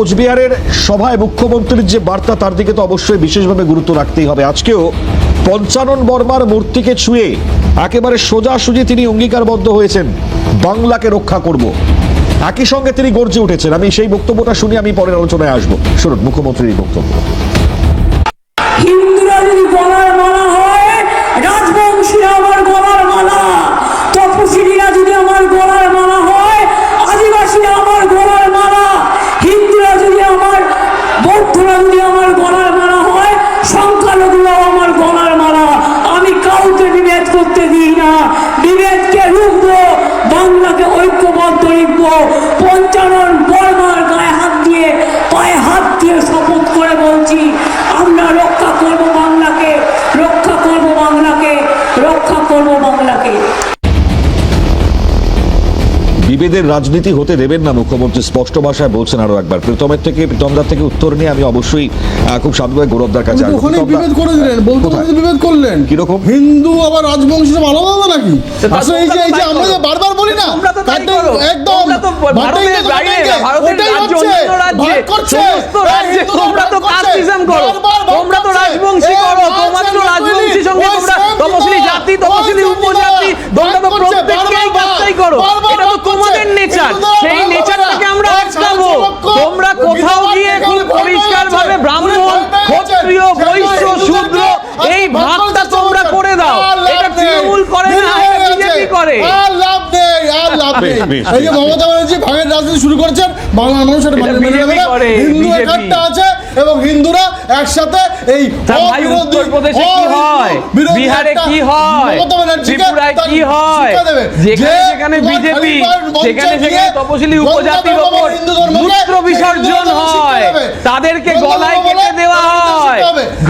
কোচবিহারের সভায় মুখ্যমন্ত্রীর যে বার্তা, তার দিকে তো অবশ্যই বিশেষভাবে গুরুত্ব রাখতেই হবে। আজকেও পঞ্চানন বর্মার মূর্তিকে ছুঁয়ে একেবারে সোজাসুজি তিনি অঙ্গীকারবদ্ধ হয়েছেন। বাংলাকে রক্ষা করব। একই সঙ্গে তিনি গর্জে উঠেছেন। আমি সেই বক্তব্যটা শুনি আমি পরের আলোচনায় আসব। শুনুন, মুখ্যমন্ত্রীর বক্তব্য। হিন্দুরা যদি হয় আমার লিখব পঞ্চানন বিভেদের রাজনীতি হতে দেবেন না মুখ্যমন্ত্রী স্পষ্ট ভাষায় বলছেন আরও একবার। প্রীতমের থেকে প্রীতমদার থেকে উত্তর নিয়ে আমি অবশ্যই খুব সাধুভাই গৌরবদার কাছে প্রীতমদা, বিভেদ করে দিলেন বলতে বিভেদ করলেন। কীরকম? হিন্দু আবার রাজবংশী সব আলাদা আলাদা নাকি? আসলে এই যে এই যে আমরা বারবার বলি না। একদম ভারতের অন্য সমস্ত রাজ্যে voy লাভ নেই এই যে মমতা ব্যানার্জি ভাগের রাজনীতি শুরু করেছেন বাংলার মানুষ এটা এটা মেনে মেনে নেবে হিন্দু একাত্তা আছে এবং হিন্দুরা একসাথে এই হয়? বিহারে কি হয়? ত্রিপুরায় কি হয়? যেখানে বিজেপি সেখানে সেখানে তপশিলি উপজাতির ওপর মূত্র বিসর্জন হয়। তাদেরকে গলায় কেটে দেওয়া হয়।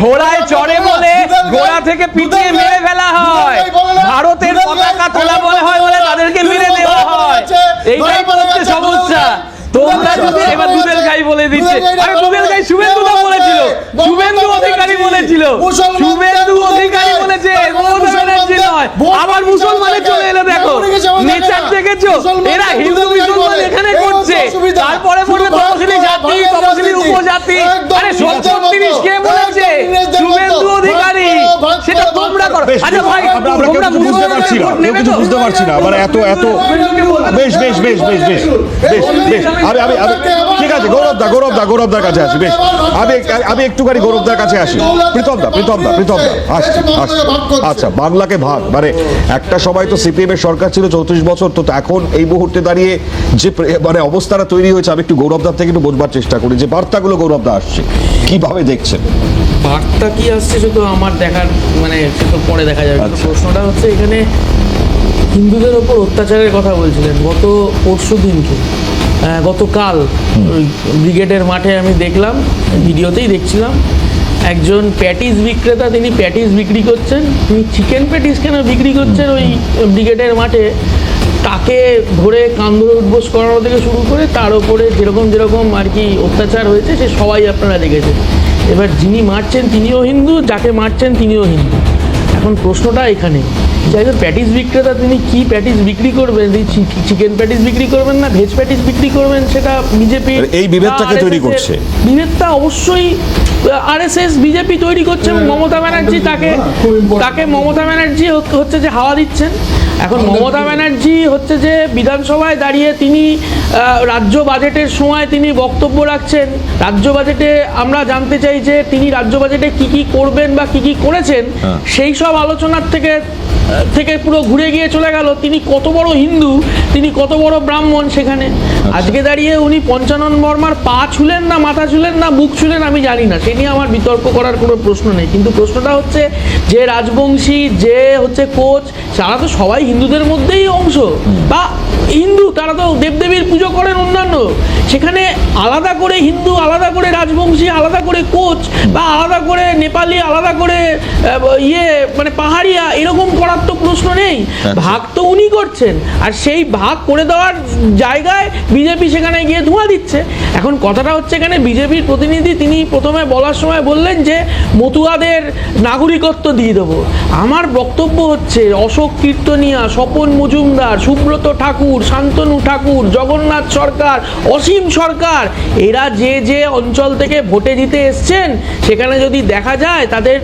ঘোড়ায় চড়ে বলে ঘোড়া থেকে পিটিয়ে মেরে ফেলা হয়। ভারতের পতাকা তোলা বলে এইটাই হচ্ছে সমস্যা। তোমরা যদি এবার গাই গাই বলে দিচ্ছে। আরে বলে গাই বলে, শুভেন্দুদা বলেছিল। শুভেন্দু অধিকারী বলেছিল। শুভেন্দু অধিকারী বলেছে। ব্যানার্জি নয় আবার দিতে মুসলমানে চলে এলো দেখো। নেচার দেখেছ? এরা হিন্দু মুসলমান এখানে করছে। তারপরে বলবে তপশিলি জাতি তপশিলি উপজাতি। আরে সত্তর তিরিশ কে বলেছে? শুভেন্দু অধিকারী। সেটা তোমরা করো। আচ্ছা ভাই আমরা আমরা কেউ কিছু বুঝতে পারছি না। কেউ কিছু বুঝতে পারছি না। মানে এত এত বেশ বেশ বেশ বেশ বেশ বেশ বেশ। আমি আমি আমি ঠিক আছে গৌরবদা গৌরবদা গৌরবদার কাছে আসি বেশ। আমি আমি একটুখানি গৌরবদার কাছে আসি। প্রীতমদা প্রীতমদা প্রীতমদা আসছি আসছি। আচ্ছা বাংলাকে ভাগ। মানে একটা সময় তো সিপিএম এর সরকার ছিল চৌত্রিশ বছর তো এখন এই মুহূর্তে দাঁড়িয়ে যে মানে অবস্থাটা তৈরি হয়েছে আমি একটু গৌরবদার থেকে একটু বোঝবার চেষ্টা করি যে বার্তাগুলো গৌরবদা আসছে। কীভাবে দেখছেন? বার্তা কি আসছে তো আমার দেখার মানে সে তো পরে দেখা যাবে। আচ্ছা। প্রশ্নটা হচ্ছে এখানে হিন্দুদের ওপর অত্যাচারের কথা বলছিলেন। গত পরশু দিনকে গতকাল ওই ব্রিগেডের মাঠে আমি দেখলাম, ভিডিওতেই দেখছিলাম, একজন প্যাটিস বিক্রেতা তিনি প্যাটিস বিক্রি করছেন। তিনি চিকেন প্যাটিস কেন বিক্রি করছেন ওই ব্রিগেডের মাঠে? তাকে ধরে কান উদ্বোস করানো থেকে শুরু করে তার ওপরে যেরকম যেরকম আর কি অত্যাচার হয়েছে, সে সবাই আপনারা দেখেছেন। এবার যিনি মারছেন তিনিও হিন্দু, যাকে মারছেন তিনিও হিন্দু। এখন প্রশ্নটা এখানে। যে একজন প্যাটিস বিক্রেতা তিনি কি প্যাটিস বিক্রি করবেন? চিকেন প্যাটিস বিক্রি করবেন না ভেজ প্যাটিস বিক্রি করবেন সেটা বিজেপি এই বিভেদটাকে তৈরি করছে। বিভেদটা অবশ্যই আরএসএস বিজেপি তৈরি করছে এবং মমতা ব্যানার্জি তাকে তাকে মমতা ব্যানার্জি হচ্ছে- হচ্ছে যে হাওয়া দিচ্ছেন। এখন মমতা ব্যানার্জি হচ্ছে যে বিধানসভায় দাঁড়িয়ে তিনি রাজ্য বাজেটের সময় তিনি বক্তব্য রাখছেন। রাজ্য বাজেটে আমরা জানতে চাই যে তিনি রাজ্য বাজেটে কি কি করবেন বা কি কি করেছেন সেই সব আলোচনার থেকে থেকে পুরো ঘুরে গিয়ে চলে গেল। তিনি কত বড় হিন্দু তিনি কত বড় ব্রাহ্মণ সেখানে। আজকে দাঁড়িয়ে উনি পঞ্চানন বর্মার পা ছুলেন না মাথা ছুলেন না বুক ছুলেন আমি জানি না। সে নিয়ে আমার বিতর্ক করার কোনো প্রশ্ন নেই। কিন্তু প্রশ্নটা হচ্ছে যে রাজবংশী যে হচ্ছে কোচ তারা তো সবাই হিন্দুদের মধ্যেই অংশ। বা হিন্দু তারা তো দেবদেবীর পুজো করেন অন্যান্য। সেখানে আলাদা করে হিন্দু আলাদা করে রাজবংশী আলাদা করে কোচ বা আলাদা করে নেপালি আলাদা করে ইয়ে মানে পাহাড়িয়া এরকম করার তো প্রশ্ন নেই। ভাগ তো উনি করছেন। আর সেই ভাগ করে দেওয়ার জায়গায় বিজেপি সেখানে গিয়ে ধোঁয়া দিচ্ছে। এখন কথাটা হচ্ছে এখানে বিজেপির প্রতিনিধি তিনি প্রথমে বলার সময় বললেন যে মতুয়াদের নাগরিকত্ব দিয়ে দেবো। আমার বক্তব্য হচ্ছে অশোক কীর্তনিয়া, স্বপন মজুমদার, সুব্রত ঠাকুর, শান্তনু ঠাকুর, জগন্নাথ সরকার, অসীম সরকার, এরা যে যে অঞ্চল থেকে ভোটে জিতে এসছেন, সেখানে যদি দেখা যায় তাদের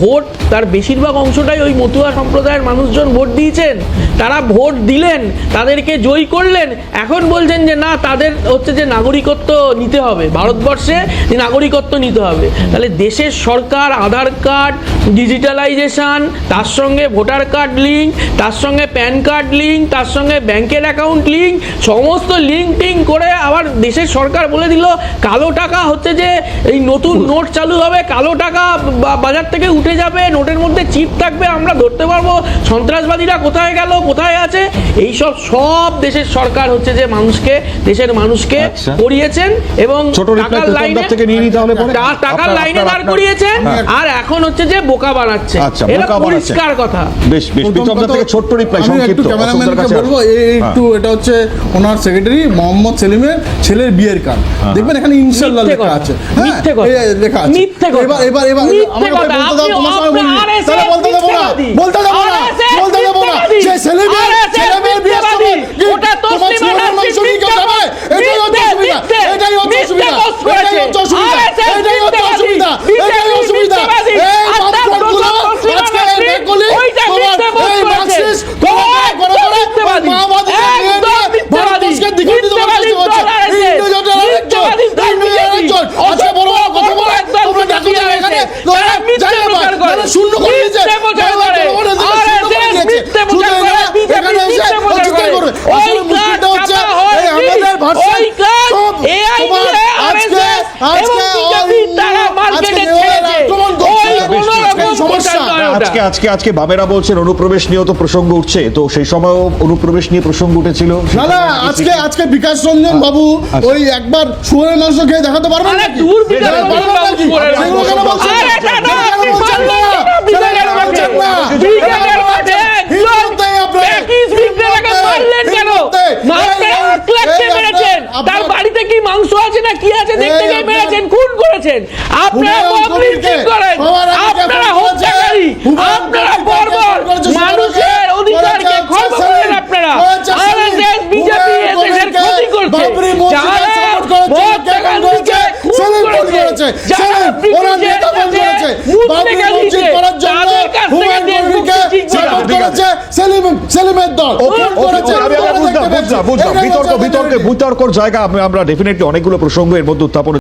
ভোট, তার বেশিরভাগ অংশটাই ওই মতুয়া সম্প্রদায়ের মানুষজন ভোট দিয়েছেন। তারা ভোট দিলেন, তাদেরকে জয়ী করলেন। এখন বলছেন যে, না, তাদের হচ্ছে যে নাগরিকত্ব নিতে হবে। ভারতবর্ষে যে নাগরিকত্ব নিতে হবে। তাহলে দেশের সরকার, আধার কার্ড, ডিজিটালাইজেশন, তার সঙ্গে ভোটার কার্ড লিঙ্ক, তার সঙ্গে প্যান কার্ড লিঙ্ক, তার সঙ্গে ব্যাংকের অ্যাকাউন্ট লিঙ্ক, সমস্ত লিঙ্ক টিঙ্ক করে আবার দেশের সরকার বলে দিল, কালো টাকা হচ্ছে যে, এই নতুন নোট চালু হবে, কালো টাকা বাজার থেকে উঠে যাবে নোটের মধ্যে চিপ থাকবে আমরা ধরতে পারব সন্ত্রাসবাদীরা কোথায় গেল কোথায় আছে এইসব সব দেশের সরকার হচ্ছে যে মানুষকে দেশের মানুষকে আচ্ছা। করিয়েছেন এবং টাকার লাইনে থেকে নিয়ে নিই তাহলে পরে? টাকার লাইনে দাঁড় করিয়েছেন হ্যাঁ। আর এখন হচ্ছে যে বোকা বানাচ্ছে আচ্ছা, এটা পরিষ্কার কথা বেশ বেশ প্রথম থেকে ছোট্ট রিপ্লাই আমি সংক্ষিপ্ত ক্যামেরাম্যানকে বলব এই একটু এটা হচ্ছে ওনার সেক্রেটারি মোহাম্মদ সেলিমের ছেলের বিয়ের কার্ড দেখবেন এখানে ইনশাল্লাহ লেখা আছে মিথ্যে কথা। এই লেখা আছে মিথ্যে কথা। এবার এবার এবার কথা। বলতে দাও তোমার সময় বলবি তাহলে বলতে দেবো না। বলতে দেবো না বলতে দেবো না। যে ছেলেমেয়ের RSS ছেলেমেয়ের বিয়ের সময় মিথ্যাবাদী। কি ওটা তোমার তসলিমা ছেলেমেয়ের মাংস নিয়ে কেউ যাবে এটাই হচ্ছে অসুবিধা এটাই হচ্ছে অসুবিধা। এটাই হচ্ছে অসুবিধা এটাই হচ্ছে। অসুবিধা এটাই অসুবিধা। এই বামফ্রন্টগুলো দোষর তসলিমা আজকে এই ওইটা তোমার এই। মার্কসিস্ট তোমার করে করে মিথ্যাবাদী। ভারতবর্ষকে দিকে দিতে মিথ্যাবাদী চেষ্টা করছে। ইন্দ্র জোটের আরেকজন আরেকজন BJP আজকে বড় কথা বলে তোমরা ডাকো না মিথ্যে এখানে তারা মিথ্যে যাই না প্রচার করে। তারা শূন্য করে দিয়েছে। আজকে আজকে আজকে নয় বামেরা বলছেন অনুপ্রবেশ নিয়েও তো প্রসঙ্গ উঠছে। তো সেই সময়ও অনুপ্রবেশ নিয়ে প্রসঙ্গ উঠেছিল। না না আজকে আজকে বিকাশ রঞ্জন বাবু ওই একবার শুয়োরের মাংস খেয়ে দেখাতে পারবেন আরে নাকি দূর বিকাশ দেখাতে রঞ্জন পারবেন বাবু নাকি? শুয়োরের সেগুলো কেন মাংস। বলছেন আরে না? দাদা, সেগুলো কেন আপনি বলছেন বললেন না? কেন সেগুলো বিকাশের কেন বলছেন মাঠে? না? বিকাশের মাঠে হিন্দুত্বই আপনার। প্যাকিস বিক্রেতাকে মারলেন কেন? হিন্দুত্বই। মারতে এই- এক লাখকে এই আপনার- মেরেছেন। আপনার- তার বাড়িতে কি মাংস আছে না কি আছে দেখতে এই গিয়ে আপনার- মেরেছেন করেছেন আপনারা করেন আপনারা। হত্যাকারী আপনারা বর্বর মানুষের অধিকারকে খর্ব করেন আপনারা আরএসএস বিজেপি এদেশের ক্ষতি করছে যারা করেছে, খুন। যারা নেতা ফোন করেছে। বাবরি মসজিদ করার জন্য হুমায়ুন কবিরকে আছে। করেছে সেলিম সেলিমের দল বিতর্ক বিতর্কে বিতর্কর জায়গা আমি- আমরা ডেফিনেটলি অনেকগুলো প্রসঙ্গ এর মধ্যে উত্থাপন